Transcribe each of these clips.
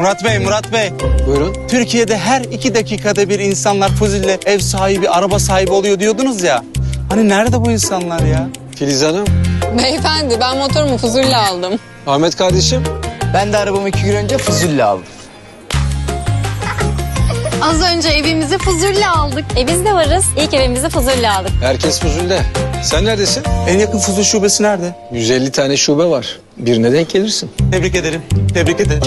Murat Bey, Murat Bey. Buyurun. Türkiye'de her iki dakikada bir insanlar Fuzil'le ev sahibi, araba sahibi oluyor diyordunuz ya. Hani nerede bu insanlar ya? Filiz Hanım, Beyefendi ben motorumu Fuzul'le aldım. Ahmet kardeşim. Ben de arabamı iki gün önce Fuzul'le aldım. Az önce evimizi Fuzul'le aldık. E biz de varız. İlk evimizi Fuzul'le aldık. Herkes Fuzul'de. Sen neredesin? En yakın Fuzul şubesi nerede? 150 tane şube var. Birine denk gelirsin. Tebrik ederim. Tebrik ederim.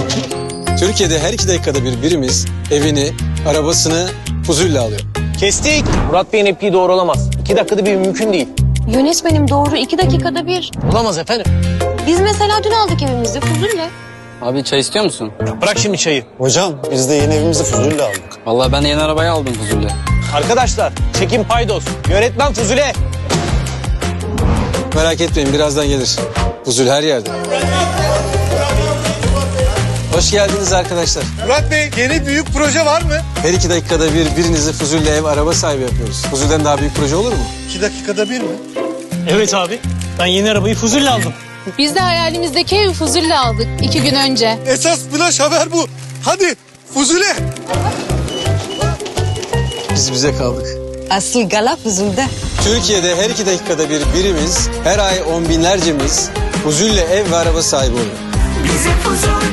Türkiye'de her iki dakikada bir birimiz evini, arabasını Fuzul'le alıyor. Kestik. Murat Bey'in epliği doğru olamaz. İki dakikada bir mümkün değil. Yönetmenim doğru iki dakikada bir. Olamaz efendim. Biz mesela dün aldık evimizi Fuzul'le. Abi çay istiyor musun? Bırak şimdi çayı. Hocam biz de yeni evimizi Fuzul'le aldık. Vallahi ben de yeni arabayı aldım Fuzul'le. Arkadaşlar çekim paydos. Yönetmen Fuzule. Merak etmeyin birazdan gelir. Fuzul her yerde. Hoş geldiniz arkadaşlar. Murat Bey yeni büyük proje var mı? Her iki dakikada bir birinizi Fuzul'le ev araba sahibi yapıyoruz. Fuzul'den daha büyük proje olur mu? İki dakikada bir mi? Evet abi. Ben yeni arabayı Fuzul'le aldım. Biz de hayalimizdeki evi Fuzul'le aldık iki gün önce. Esas flash haber bu. Hadi Fuzul'e. Biz bize kaldık. Asıl gala Fuzul'da. Türkiye'de her iki dakikada bir birimiz, her ay on binlercemiz Fuzul'le ev ve araba sahibi oluyor. Bize Fuzul